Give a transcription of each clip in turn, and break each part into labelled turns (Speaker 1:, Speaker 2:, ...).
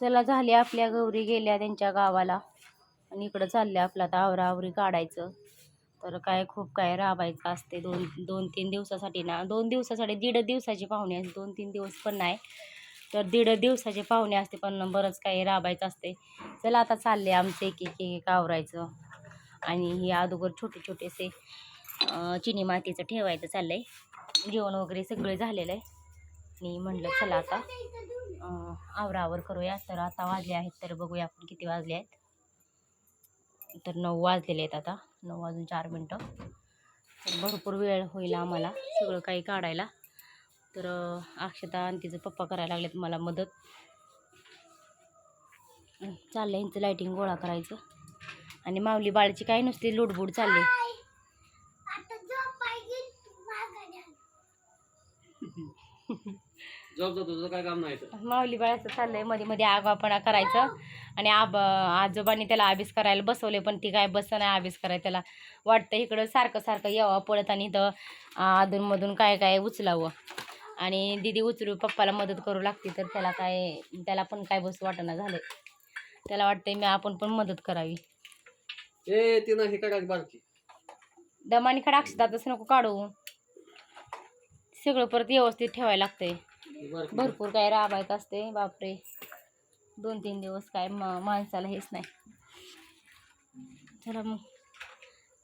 Speaker 1: चला झाले आपल्या गौरी गेल्या त्यांच्या गावाला. आणि इकडं चालले आपलं आता आवराआवरी काढायचं. तर काय खूप काय राबायचं असते. दोन दोन तीन दिवसासाठी ना दोन दिवसासाठी दीड दिवसाची पाहुणे असते. दोन तीन दिवस पण नाही. तर दीड दिवसाचे पाहुणे असते पण बरंच काही राबायचं असते. चला आता चालले आमचे एक एक एक आवरायचं. आणि हे अगोदर छोटे छोटेसे चिनी मातीचं ठेवायचं चाललं आहे जेवण वगैरे सगळे झालेलं आहे. आणि म्हणलं चला आता आवरावर करूया. तर आता वाजले आहेत तर बघूया आपण किती वाजले आहेत. तर नऊ वाजलेले आहेत आता नऊ वाजून चार मिनटं. तर भरपूर वेळ होईल आम्हाला सगळं काही काढायला. तर अक्षता आणि तिचं पप्पा करायला लागलेत मला मदत. अं, चाललंय यांचं लायटिंग गोळा करायचं. आणि माऊली बाळची काय नुसती लुडबुड चालली.
Speaker 2: जॉब जातो तुझं काय काम नाही तर
Speaker 1: माऊली बाळाचं चाललंयमध्ये मध्ये आगापणा करायचं. आणि आब आजोबांनी त्याला अभ्यास करायला बसवले पण ती काय बस नाही अभ्यास करायला त्याला. वाटतं इकडं सारखं सारखं यावं पळत आणि इथं अधूनमधून काय काय उचलावं. आणि दिदी उचलू पप्पाला मदत करू लागते तर त्याला काय त्याला पण काय बस वाटणं झालं त्याला वाटतंय मी आपण पण मदत करावी.
Speaker 2: ए ती नाही बारकी?
Speaker 1: दमानी खडा अक्षतातच नको काढू. सगळं परत व्यवस्थित ठेवायला लागतंय. भरपूर. काय राबायत असते बापरे. दोन तीन दिवस काय म माणसाला हेच नाही. चला मग.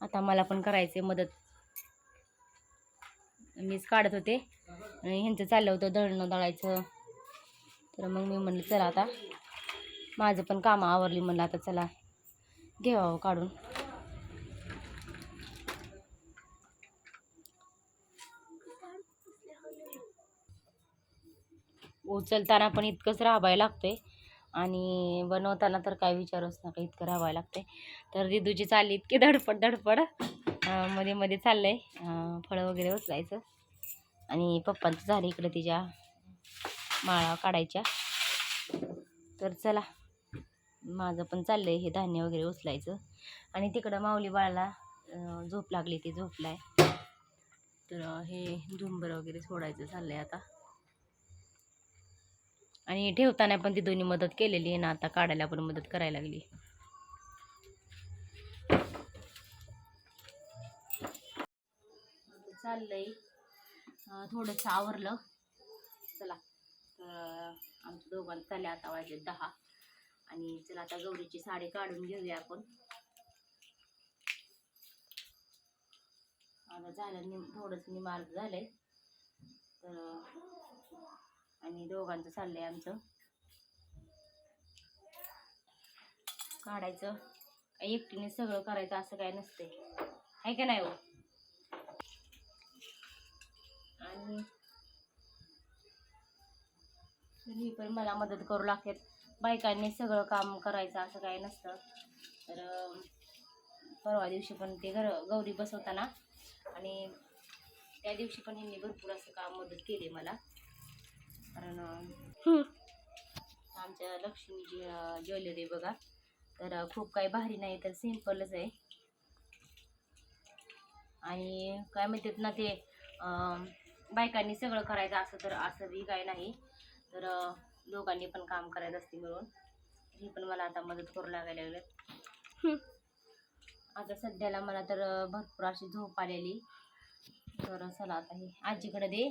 Speaker 1: आता मला पण करायचे मदत. मीच काढत होते. आणि ह्यांचं चाललं होतं दळणं दळायचं. तर मग मी म्हणलं चला आता. माझं पण कामं आवरली म्हणलं आता चला. घेवावं काढून. उचलताना पण इतकंच राबायला लागते आणि बनवताना तर काय विचारूच नका इतकं राबायला लागते तर दिदूची चालली इतकी धडपड धडपड. मध्ये मध्ये चाललंय. आहे फळं वगैरे उचलायचं. आणि पप्पांचं झालं इकडं तिच्या माळा काढायच्या. तर चला माझं पण चाललंय हे धान्य वगैरे उचलायचं. आणि तिकडं माऊली बाळाला झोप लागली ती झोपलाय. तर हे झुंबर वगैरे सोडायचं चाललंय आता. आणि ठेवताना पण ती दोन्ही मदत केलेली आहे ना आता काढायला पण मदत करायला लागली. चाललंय. थोडंसं आवरलं. चला तर आमच्या दोघांना चालले आता वाजले दहा. आणि चला आता गौरीची साडी काढून घेऊया आपण. आता झालं निम थोडंसं निमार्ग झालंय. तर आणि दोघांचं चाललंय आमचं. काढायचं. काही एकटीने सगळं करायचं असं काय नसते आहे का नाही हो? आणि ही पण मला मदत करू लागते बायकांनी सगळं काम करायचं असं काय नसतं. तर परवा दिवशी पण ते घर गौरी बसवताना. आणि त्या दिवशी पण यांनी भरपूर असं काम मदत केली मला. आमच्या लक्ष्मीची अं, ज्वेलरी बघा. तर खूप काही भारी नाही तर सिम्पलच आहे. आणि काय म्हणतात ना ते बायकांनी सगळं करायचं असं तर असं बी काय नाही. तर दोघांनी पण काम करायचं असते मिळून ही पण मला आता मदत करू लागायला लागलं आता सध्याला मला तर भरपूर अशी झोप आलेली. तर चला आता हे आजीकडे दे.